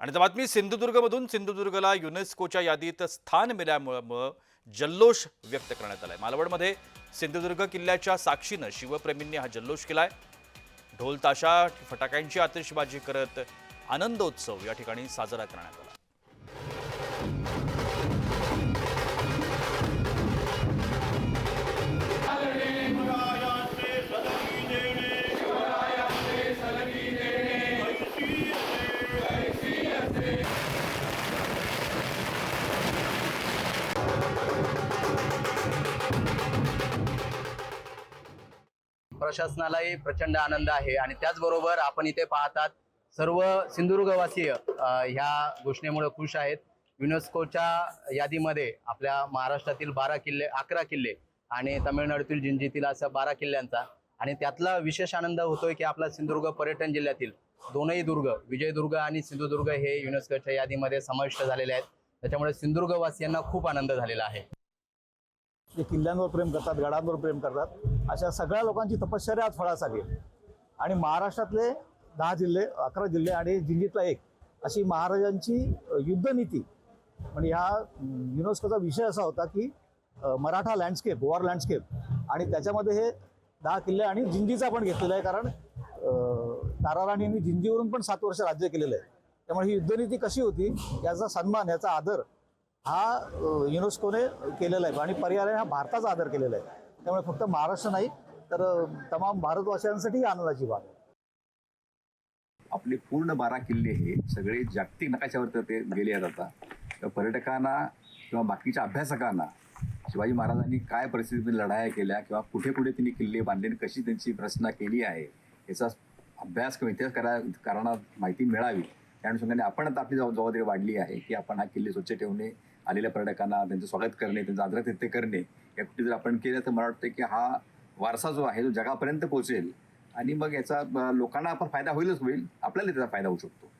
आणि तर बातमी सिंधुदुर्गमधून सिंधुदुर्गला युनेस्कोच्या यादीत स्थान मिळाल्यामुळं जल्लोष व्यक्त करण्यात आलाय. मालवणमध्ये सिंधुदुर्ग किल्ल्याच्या साक्षीनं शिवप्रेमींनी हा जल्लोष केलाय. ढोल ताशा फटाक्यांची आतिषबाजी करत आनंदोत्सव या ठिकाणी साजरा करण्यात आला. प्रशासनालाही प्रचंड आनंद आहे आणि त्याचबरोबर आपण इथे पाहतात सर्व सिंधुदुर्गवासीय ह्या घोषणेमुळे खुश आहेत. युनेस्कोच्या यादीमध्ये आपल्या महाराष्ट्रातील बारा किल्ले अकरा किल्ले आणि तामिळनाडूतील जिंजीतील असा बारा किल्ल्यांचा आणि त्यातला विशेष आनंद होतोय की आपला सिंधुदुर्ग पर्यटन जिल्ह्यातील दोनही दुर्ग विजयदुर्ग आणि सिंधुदुर्ग हे युनेस्कोच्या यादीमध्ये समाविष्ट झालेले आहेत. त्याच्यामुळे सिंधुदुर्गवासियांना खूप आनंद झालेला आहे. जे किल्ल्यांवर प्रेम करतात गडांवर प्रेम करतात. अशा सगळ्या लोकांची तपश्चर्या आज फळास आली आणि महाराष्ट्रातले दहा जिल्हे अकरा जिल्हे आणि जिल्ह्यातला एक अशी महाराजांची युद्धनीती. म्हणजे ह्या युनेस्कोचा विषय असा होता की मराठा लँडस्केप वॉर लँडस्केप. आणि त्याच्यामध्ये हे दहा किल्ले आणि जिंजीचा पण घेतलेला आहे कारण ताराराणींनी जिंजीवरून पण सात वर्ष राज्य केलेलं आहे. त्यामुळे ही युद्धनीती कशी होती याचा सन्मान याचा आदर हा युनेस्कोने केलेला आहे. आणि पर्यायाने हा भारताचा आदर केलेला आहे. त्यामुळे फक्त महाराष्ट्र नाही तर तमाम भारतवासियांसाठी आनंदाची बाब आहे. आपले पूर्ण बारा किल्ले हे सगळे जागतिक नकाशावर तर ते गेले आहेत आता. तर पर्यटकांना किंवा बाकीच्या अभ्यासकांना शिवाजी महाराजांनी काय परिस्थितीमध्ये लढाया केल्या किंवा कुठे कुठे त्यांनी किल्ले बांधले आणि कशी त्यांची रचना केली आहे याचा अभ्यास किंवा इतिहास करा कारणात माहिती मिळावी. त्या अनुषंगाने आपण आता आपली जबाबदारी वाढली आहे की आपण हा किल्ले स्वच्छ ठेवणे आलेल्या पर्यटकांना त्यांचं स्वागत करणे त्यांचं आदरातिथ्य करणे या कुठे जर आपण केलं तर मला वाटतं की हा वारसा जो आहे तो जगापर्यंत पोहोचेल. आणि मग याचा लोकांना आपण फायदा होईलच होईल आपल्याला त्याचा फायदा होऊ शकतो.